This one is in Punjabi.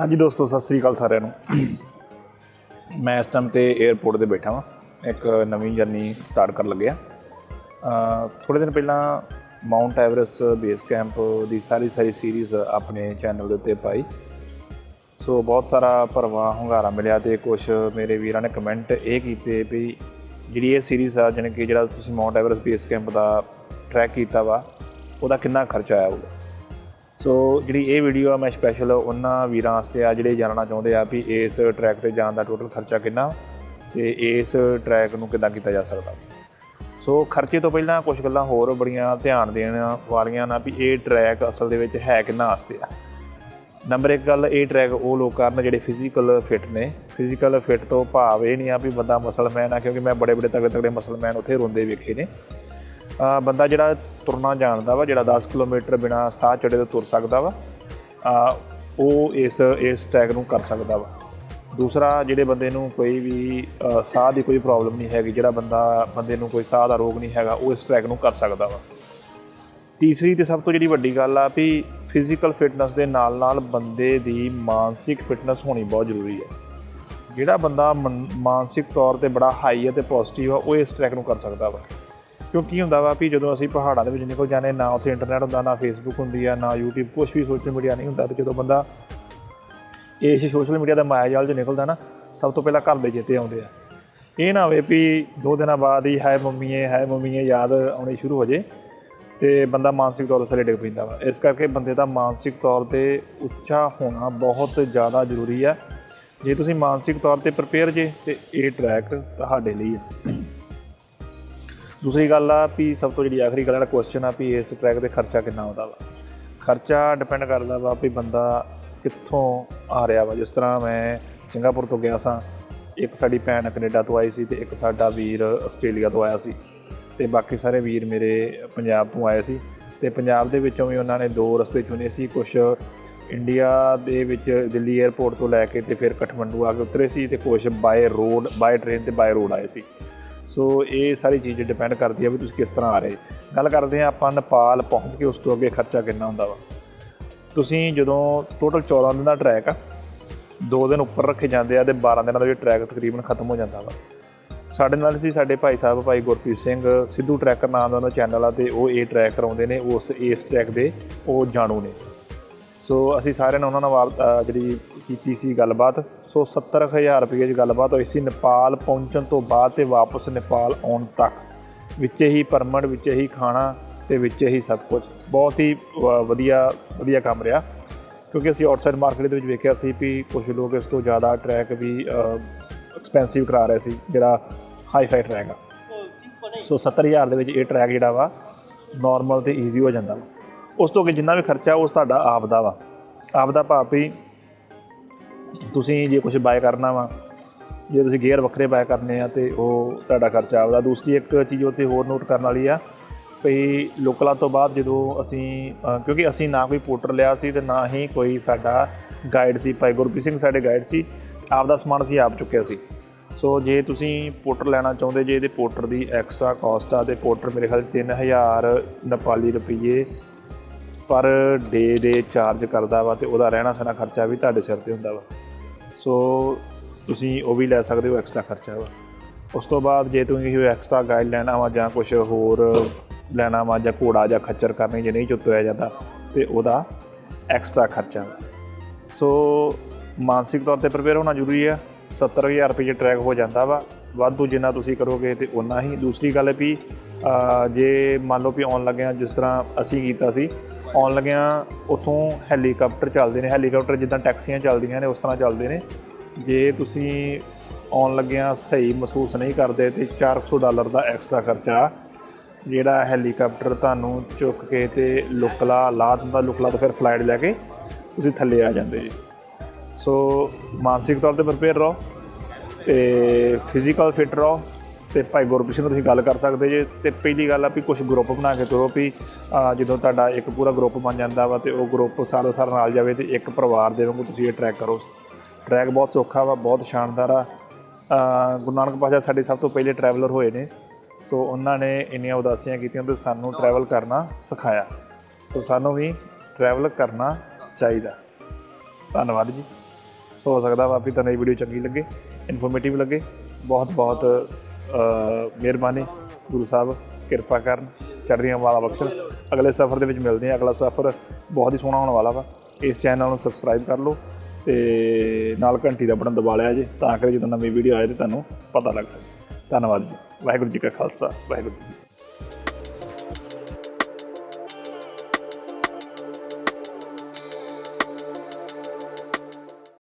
ਹਾਂਜੀ ਦੋਸਤੋ, ਸਤਿ ਸ੍ਰੀ ਅਕਾਲ ਸਾਰਿਆਂ ਨੂੰ। ਮੈਂ ਇਸ ਟਾਈਮ ਤੇ 에어ਪੋਰਟ ਤੇ ਬੈਠਾ ਹਾਂ ਇੱਕ ਨਵੀਂ ਜਰਨੀ ਸਟਾਰਟ ਕਰਨ ਲੱਗਿਆ। ਥੋੜੇ ਦਿਨ ਪਹਿਲਾਂ ਮਾਊਂਟ ਐਵਰੈਸਟ ਬੇਸ ਕੈਂਪ ਦੀ ਸਾਰੀ ਸਾਰੀ ਸੀਰੀਜ਼ ਆਪਣੇ ਚੈਨਲ ਦੇ ਉੱਤੇ ਪਾਈ। ਸੋ ਬਹੁਤ ਸਾਰਾ ਭਰਵਾਂ, ਹੁੰਗਾਰਾ ਮਿਲਿਆ ਤੇ ਕੁਝ ਮੇਰੇ ਵੀਰਾਂ ਨੇ ਕਮੈਂਟ ਇਹ ਕੀਤੇ ਵੀ ਜਿਹੜੀ ਇਹ ਸੀਰੀਜ਼ ਆ, ਜਾਣੀ ਕਿ ਜਿਹੜਾ ਤੁਸੀਂ ਮਾਊਂਟ ਐਵਰੈਸਟ ਬੇਸ ਕੈਂਪ ਦਾ ਟਰੈਕ ਕੀਤਾ ਵਾ, ਉਹਦਾ ਕਿੰਨਾ ਖਰਚਾ ਆਇਆ ਹੋਊਗਾ। ਸੋ ਜਿਹੜੀ ਇਹ ਵੀਡੀਓ ਆ, ਮੈਂ ਸਪੈਸ਼ਲ ਉਹਨਾਂ ਵੀਰਾਂ ਵਾਸਤੇ ਆ ਜਿਹੜੇ ਜਾਣਨਾ ਚਾਹੁੰਦੇ ਆ ਵੀ ਇਸ ਟਰੈਕ ਤੇ ਜਾਣ ਦਾ ਟੋਟਲ ਖਰਚਾ ਕਿੰਨਾ ਤੇ ਇਸ ਟਰੈਕ ਨੂੰ ਕਿੱਦਾਂ ਕੀਤਾ ਜਾ ਸਕਦਾ। ਸੋ ਖਰਚੇ ਤੋਂ ਪਹਿਲਾਂ ਕੁਝ ਗੱਲਾਂ ਹੋਰ ਬੜੀਆਂ ਧਿਆਨ ਦੇਣ ਵਾਲੀਆਂ ਨਾ ਵੀ ਇਹ ਟਰੈਕ ਅਸਲ ਦੇ ਵਿੱਚ ਹੈ ਕਿੰਨਾ ਵਾਸਤੇ ਆ। ਨੰਬਰ 1 ਗੱਲ, ਇਹ ਟਰੈਕ ਉਹ ਲੋਕ ਕਰਨ ਜਿਹੜੇ ਫਿਜ਼ੀਕਲ ਫਿਟ ਨੇ। ਫਿਜ਼ੀਕਲ ਫਿਟ ਤੋਂ ਭਾਵ ਇਹ ਨਹੀਂ ਆ ਵੀ ਬੰਦਾ ਮਸਲਮੈਨ ਆ, ਕਿਉਂਕਿ ਮੈਂ ਬੜੇ ਬੜੇ ਤਗੜੇ ਤਗੜੇ ਮਸਲਮੈਨ ਉੱਥੇ ਰੋਂਦੇ ਵੇਖੇ ਨੇ। ਬੰਦਾ ਜਿਹੜਾ ਤੁਰਨਾ ਜਾਣਦਾ ਵਾ, ਜਿਹੜਾ 10 ਕਿਲੋਮੀਟਰ ਬਿਨਾ ਸਾਹ ਚੜੇ ਤੋਂ ਤੁਰ ਸਕਦਾ ਵਾ ਉਹ ਇਸ ਇਸ ਟਰੈਕ ਨੂੰ ਕਰ ਸਕਦਾ ਵਾ। ਦੂਸਰਾ, ਜਿਹੜੇ ਬੰਦੇ ਨੂੰ ਕੋਈ ਵੀ ਸਾਹ ਦੀ ਕੋਈ ਪ੍ਰੋਬਲਮ ਨਹੀਂ ਹੈਗੀ, ਜਿਹੜਾ ਬੰਦਾ, ਬੰਦੇ ਨੂੰ ਕੋਈ ਸਾਹ ਦਾ ਰੋਗ ਨਹੀਂ ਹੈਗਾ, ਉਹ ਇਸ ਟਰੈਕ ਨੂੰ ਕਰ ਸਕਦਾ ਵਾ। ਤੀਸਰੀ ਤੇ ਸਭ ਤੋਂ ਜਿਹੜੀ ਵੱਡੀ ਗੱਲ ਆ ਵੀ ਫਿਜ਼ੀਕਲ ਫਿਟਨੈਸ ਦੇ ਨਾਲ ਨਾਲ ਬੰਦੇ ਦੀ ਮਾਨਸਿਕ ਫਿਟਨੈਸ ਹੋਣੀ ਬਹੁਤ ਜ਼ਰੂਰੀ ਹੈ ਜਿਹੜਾ ਬੰਦਾ ਮਨ- ਮਾਨਸਿਕ ਤੌਰ ਤੇ ਬੜਾ ਹਾਈ ਹੈ ਤੇ ਪੋਜ਼ਿਟਿਵ ਆ, ਉਹ ਇਸ ਟਰੈਕ ਨੂੰ ਕਰ ਸਕਦਾ ਵਾ। ਕਿਉਂਕਿ ਕੀ ਹੁੰਦਾ ਵਾ ਵੀ ਜਦੋਂ ਅਸੀਂ ਪਹਾੜਾਂ ਦੇ ਵਿੱਚ ਨਿਕਲ ਜਾਂਦੇ ਨਾ ਉੱਥੇ ਇੰਟਰਨੈਟ ਹੁੰਦਾ, ਨਾ ਫੇਸਬੁੱਕ ਹੁੰਦੀ ਆ, ਨਾ YouTube ਕੁਝ ਵੀ ਸੋਸ਼ਲ ਮੀਡੀਆ ਨਹੀਂ ਹੁੰਦਾ, ਤੇ ਜਦੋਂ ਬੰਦਾ ਇਸ ਸੋਸ਼ਲ ਮੀਡੀਆ ਦਾ ਮਾਇਆ ਜਾਲ 'ਚ ਨਿਕਲਦਾ ਨਾ, ਸਭ ਤੋਂ ਪਹਿਲਾਂ ਘਰ ਦੇ ਚੇਤੇ ਆਉਂਦੇ ਆ। ਇਹ ਨਾ ਹੋਵੇ ਵੀ ਦੋ ਦਿਨਾਂ ਬਾਅਦ ਹੀ ਹੈ ਮੰਮੀਏ ਹੈ ਮੰਮੀਏ ਯਾਦ ਆਉਣੀ ਸ਼ੁਰੂ ਹੋ ਜੇ, ਤੇ ਬੰਦਾ ਮਾਨਸਿਕ ਤੌਰ ਤੇ ਥੱਲੇ ਡਿੱਗ ਪੈਂਦਾ ਵਾ। ਇਸ ਕਰਕੇ ਬੰਦੇ ਦਾ ਮਾਨਸਿਕ ਤੌਰ ਤੇ ਉੱਚਾ ਹੋਣਾ ਬਹੁਤ ਜ਼ਿਆਦਾ ਜ਼ਰੂਰੀ ਆ। ਜੇ ਤੁਸੀਂ ਮਾਨਸਿਕ ਤੌਰ ਤੇ ਪ੍ਰਪੇਅਰ ਜੇ, ਤੇ ਇਹ ਟਰੈਕ ਤੁਹਾਡੇ ਲਈ ਹੈ ਦੂਸਰੀ ਗੱਲ ਆ ਵੀ ਸਭ ਤੋਂ ਜਿਹੜੀ ਆਖਰੀ ਗੱਲ ਆ ਕੁਐਸਚਨ ਆ ਵੀ ਇਸ ਟਰੈਕ ਤੇ ਖਰਚਾ ਕਿੰਨਾ ਆਉਂਦਾ ਵਾ। ਖਰਚਾ ਡਿਪੈਂਡ ਕਰਦਾ ਵਾ ਵੀ ਬੰਦਾ ਕਿੱਥੋਂ ਆ ਰਿਹਾ ਵਾ। ਜਿਸ ਤਰ੍ਹਾਂ ਮੈਂ ਸਿੰਗਾਪੁਰ ਤੋਂ ਗਿਆ ਸਾਂ, ਇੱਕ ਸਾਡੀ ਭੈਣ ਕੈਨੇਡਾ ਤੋਂ ਆਈ ਸੀ ਤੇ ਇੱਕ ਸਾਡਾ ਵੀਰ ਆਸਟ੍ਰੇਲੀਆ ਤੋਂ ਆਇਆ ਸੀ। ਤੇ ਬਾਕੀ ਸਾਰੇ ਵੀਰ ਮੇਰੇ ਪੰਜਾਬ ਤੋਂ ਆਏ ਸੀ। ਤੇ ਪੰਜਾਬ ਦੇ ਵਿੱਚੋਂ ਵੀ ਉਹਨਾਂ ਨੇ ਦੋ ਰਸਤੇ ਚੁਣੇ ਸੀ। ਕੁਝ ਇੰਡੀਆ ਦੇ ਵਿੱਚ ਦਿੱਲੀ 에ਅਰਪੋਰਟ ਤੋਂ ਲੈ ਕੇ ਤੇ ਫਿਰ ਕਠਮੰਡੂ ਆ ਕੇ ਉਤਰੇ ਸੀ ਤੇ ਕੁਝ ਬਾਏ ਰੋਡ ਬਾਏ ਟ੍ਰੇਨ ਤੇ ਬਾਏ ਰੋਡ ਆਏ ਸੀ। ਸੋ ਇਹ ਸਾਰੀ ਚੀਜ਼ ਡਿਪੈਂਡ ਕਰਦੀ ਆ ਵੀ ਤੁਸੀਂ ਕਿਸ ਤਰ੍ਹਾਂ ਆ ਰਹੇ। ਗੱਲ ਕਰਦੇ ਆ ਆਪਾਂ ਨੇਪਾਲ ਪਹੁੰਚ ਕੇ ਉਸ ਤੋਂ ਅੱਗੇ ਖਰਚਾ ਕਿੰਨਾ ਹੁੰਦਾ ਵਾ। ਤੁਸੀਂ ਜਦੋਂ ਟੋਟਲ 14 ਦਿਨ ਦਾ ਟਰੈਕ ਆ, ਦੋ ਦਿਨ ਉੱਪਰ ਰੱਖੇ ਜਾਂਦੇ ਆ ਤੇ 12 ਦਿਨਾਂ ਦਾ ਵੀ ਟਰੈਕ ਤਕਰੀਬਨ ਖਤਮ ਹੋ ਜਾਂਦਾ ਵਾ। ਸਾਡੇ ਨਾਲ ਸੀ ਸਾਡੇ ਭਾਈ ਸਾਹਿਬ, ਭਾਈ ਗੁਰਪ੍ਰੀਤ ਸਿੰਘ, ਸਿੱਧੂ ਟਰੈਕਰ ਨਾਮ ਦਾ ਉਹਨਾਂ ਚੈਨਲ ਆ ਤੇ ਉਹ ਇਹ ਟਰੈਕ ਕਰਾਉਂਦੇ ਨੇ, ਉਸ ਇਸ ਟਰੈਕ ਦੇ ਉਹ ਜਾਣੂ ਨੇ। ਸੋ ਅਸੀਂ ਸਾਰਿਆਂ ਨੇ ਉਹਨਾਂ ਨਾਲ ਜਿਹੜੀ ਕੀਤੀ ਸੀ ਗੱਲਬਾਤ। ਸੋ 70000 ਰੁਪਏ ਦੀ ਗੱਲਬਾਤ ਹੋਈ ਸੀ ਨੇਪਾਲ ਪਹੁੰਚਣ ਤੋਂ ਬਾਅਦ ਤੇ ਵਾਪਸ ਨੇਪਾਲ ਆਉਣ ਤੱਕ। ਵਿੱਚ ਹੀ ਪਰਮਿਟ, ਵਿੱਚ ਹੀ ਖਾਣਾ ਤੇ ਵਿੱਚ ਹੀ ਸਭ ਕੁਝ ਬਹੁਤ ਹੀ ਵਧੀਆ ਵਧੀਆ ਕੰਮ ਰਿਹਾ। ਕਿਉਂਕਿ ਅਸੀਂ ਆਊਟਸਾਈਡ ਮਾਰਕੀਟ ਦੇ ਵਿੱਚ ਵੇਖਿਆ ਸੀ ਵੀ ਕੁਝ ਲੋਕ ਇਸ ਤੋਂ ਜ਼ਿਆਦਾ ਟਰੈਕ ਵੀ ਐਕਸਪੈਂਸਿਵ ਕਰਾ ਰਹੇ ਸੀ, ਜਿਹੜਾ ਹਾਈ ਫਾਈ ਟਰੈਕ ਆ। ਸੋ 70000 ਦੇ ਵਿੱਚ ਇਹ ਟਰੈਕ ਜਿਹੜਾ ਵਾ ਨਾਰਮਲ ਤੇ ਈਜ਼ੀ ਹੋ ਜਾਂਦਾ ਵਾ। ਉਸ ਤੋਂ ਅੱਗੇ ਜਿੰਨਾ ਵੀ ਖਰਚਾ ਉਸ ਤੁਹਾਡਾ ਆਪ ਦਾ ਵਾ। ਆਪ ਦਾ ਭਾਵ ਵੀ ਤੁਸੀਂ ਜੇ ਕੁਝ ਬਾਏ ਕਰਨਾ ਵਾ, ਜੇ ਤੁਸੀਂ ਗੇਅਰ ਵੱਖਰੇ ਬਾਏ ਕਰਨੇ ਆ ਤੇ ਉਹ ਤੁਹਾਡਾ ਖਰਚਾ ਆਪਦਾ। ਦੂਸਰੀ ਇੱਕ ਚੀਜ਼ ਉੱਤੇ ਹੋਰ ਨੋਟ ਕਰਨ ਵਾਲੀ ਆ ਵੀ ਲੋਕਲਾਂ ਤੋਂ ਬਾਅਦ ਜਦੋਂ ਅਸੀਂ ਕਿਉਂਕਿ ਅਸੀਂ ਨਾ ਕੋਈ ਪੋਰਟਰ ਲਿਆ ਸੀ ਤੇ ਨਾ ਹੀ ਕੋਈ ਸਾਡਾ ਗਾਈਡ ਸੀ। ਭਾਈ ਗੁਰਪ੍ਰੀਤ ਸਿੰਘ ਸਾਡੇ ਗਾਈਡ ਸੀ, ਆਪਦਾ ਸਮਾਨ ਅਸੀਂ ਆਪ ਚੁੱਕਿਆ ਸੀ। ਸੋ ਜੇ ਤੁਸੀਂ ਪੋਰਟਰ ਲੈਣਾ ਚਾਹੁੰਦੇ, ਜੇ ਇਹਦੇ ਪੋਰਟਰ ਦੀ ਐਕਸਟਰਾ ਕਾਸਟ ਆ ਤੇ ਪੋਰਟਰ ਮੇਰੇ ਖਿਆਲ 3000 ਨੇਪਾਲੀ ਰੁਪਏ ਪਰ ਡੇ ਦੇ ਚਾਰਜ ਕਰਦਾ ਵਾ ਤੇ ਉਹਦਾ ਰਹਿਣਾ ਸਹਿਣਾ ਖਰਚਾ ਵੀ ਤੁਹਾਡੇ ਸਿਰ ਤੇ ਹੁੰਦਾ ਵਾ। ਸੋ ਤੁਸੀਂ ਉਹ ਵੀ ਲੈ ਸਕਦੇ ਹੋ ਐਕਸਟਰਾ ਖਰਚਾ ਵਾ। ਉਸ ਤੋਂ ਬਾਅਦ ਜੇ ਤੁਸੀਂ ਕੋਈ ਐਕਸਟਰਾ ਗਾਈਡ ਲੈਣਾ ਵਾ ਜਾਂ ਕੁਝ ਹੋਰ ਲੈਣਾ ਵਾ ਜਾਂ ਘੋੜਾ ਜਾਂ ਖੱਚਰ ਕਰਨੀ, ਜੇ ਨਹੀਂ ਚੁੱਤਿਆ ਜਾਂਦਾ, ਤੇ ਉਹਦਾ ਐਕਸਟਰਾ ਖਰਚਾ ਵਾ। ਸੋ ਮਾਨਸਿਕ ਤੌਰ ਤੇ ਪ੍ਰਪੇਅਰ ਹੋਣਾ ਜ਼ਰੂਰੀ ਆ। 70000 ਰੁਪਏ ਟਰੈਕ ਹੋ ਜਾਂਦਾ ਵਾ, ਵਾਧੂ ਜਿੰਨਾ ਤੁਸੀਂ ਕਰੋਗੇ ਤੇ ਉਨਾ ਹੀ। ਦੂਸਰੀ ਗੱਲ ਵੀ ਜੇ ਮੰਨ ਲਓ ਵੀ ਆਉਣ ਲੱਗਿਆ ਜਿਸ ਤਰ੍ਹਾਂ ਅਸੀਂ ਕੀਤਾ ਸੀ ਆਉਣ ਲੱਗਿਆ ਉਥੋਂ ਹੈਲੀਕਾਪਟਰ ਚੱਲਦੇ ਨੇ, ਹੈਲੀਕਾਪਟਰ ਜਿੱਦਾਂ ਟੈਕਸੀਆਂ ਚੱਲਦੀਆਂ ਨੇ, ਉਸ ਤਰ੍ਹਾਂ ਚੱਲਦੇ ਨੇ। ਜੇ ਤੁਸੀਂ ਆਉਣ ਲੱਗਿਆਂ ਸਹੀ ਮਹਿਸੂਸ ਨਹੀਂ ਕਰਦੇ ਤੇ 400 ਡਾਲਰ ਦਾ ਐਕਸਟਰਾ ਖਰਚਾ ਜਿਹੜਾ ਹੈਲੀਕਾਪਟਰ ਤੁਹਾਨੂੰ ਚੁੱਕ ਕੇ ਤੇ ਲੁਕਲਾ ਲਾ ਦਿੰਦਾ, ਲੁਕਲਾ ਤੋਂ ਫਿਰ ਫਲਾਈਟ ਲੈ ਕੇ ਤੁਸੀਂ ਥੱਲੇ ਆ ਜਾਂਦੇ ਜੀ। ਸੋ ਮਾਨਸਿਕ ਤੌਰ ਤੇ ਪ੍ਰਪੇਅਰ ਰਹੋ ਤੇ ਫਿਜ਼ੀਕਲ ਫਿਟ ਰਹੋ। ਤੇ ਭਾਈ ਗੁਰਪ੍ਰੀਤ ਸਿੰਘ ਨਾਲ ਤੁਸੀਂ ਗੱਲ ਕਰ ਸਕਦੇ ਜੇ। ਤੇ ਪਹਿਲੀ ਗੱਲ ਆ ਵੀ ਕੁਝ ਗਰੁੱਪ ਬਣਾ ਕੇ ਤੁਰੋ ਵੀ ਜਦੋਂ ਤੁਹਾਡਾ ਇੱਕ ਪੂਰਾ ਗਰੁੱਪ ਬਣ ਜਾਂਦਾ ਵਾ ਤੇ ਉਹ ਗਰੁੱਪ ਸਾਰਾ ਸਾਰਾ ਨਾਲ ਜਾਵੇ ਤੇ ਇੱਕ ਪਰਿਵਾਰ ਦੇ ਵਾਂਗੂ ਤੁਸੀਂ ਇਹ ਟਰੈਕ ਕਰੋ। ਟਰੈਕ ਬਹੁਤ ਸੌਖਾ ਵਾ, ਬਹੁਤ ਸ਼ਾਨਦਾਰ ਆ। ਗੁਰੂ ਨਾਨਕ ਪਾਤਸ਼ਾਹ ਸਾਡੇ ਸਭ ਤੋਂ ਪਹਿਲੇ ਟਰੈਵਲਰ ਹੋਏ ਨੇ। ਸੋ ਉਹਨਾਂ ਨੇ ਇੰਨੀਆਂ ਉਦਾਸੀਆਂ ਕੀਤੀਆਂ ਤੇ ਸਾਨੂੰ ਟਰੈਵਲ ਕਰਨਾ ਸਿਖਾਇਆ। ਸੋ ਸਾਨੂੰ ਵੀ ਟਰੈਵਲ ਕਰਨਾ ਚਾਹੀਦਾ। ਧੰਨਵਾਦ ਜੀ। ਸੋ ਹੋ ਸਕਦਾ ਵਾ ਵੀ ਤੁਹਾਨੂੰ ਇਹ ਵੀਡੀਓ ਚੰਗੀ ਲੱਗੇ ਇਨਫੋਰਮੇਟਿਵ ਲੱਗੇ। ਬਹੁਤ ਬਹੁਤ ਮਿਹਰਬਾਨੀ, ਗੁਰੂ ਸਾਹਿਬ, ਕਿਰਪਾ ਕਰਨ, ਚੜ੍ਹਦੀਆਂ ਵਾਲਾ ਬਖਸ਼ਣ। ਅਗਲੇ ਸਫ਼ਰ ਦੇ ਵਿੱਚ ਮਿਲਦੇ ਹਾਂ। ਅਗਲਾ ਸਫ਼ਰ ਬਹੁਤ ਹੀ ਸੋਹਣਾ ਹੋਣ ਵਾਲਾ ਵਾ। ਇਸ ਚੈਨਲ ਨੂੰ ਸਬਸਕ੍ਰਾਈਬ ਕਰ ਲਓ ਤੇ ਨਾਲ ਘੰਟੀ ਦਾ ਬਟਨ ਦਬਾ ਲਿਆ ਜੇ, ਤਾਂ ਕਿ ਜਦੋਂ ਨਵੀਂ ਵੀਡੀਓ ਆਏ ਤੇ ਤੁਹਾਨੂੰ ਪਤਾ ਲੱਗ ਸਕੇ। ਧੰਨਵਾਦ ਜੀ। ਵਾਹਿਗੁਰੂ ਜੀ ਕਾ ਖਾਲਸਾ, ਵਾਹਿਗੁਰੂ ਜੀ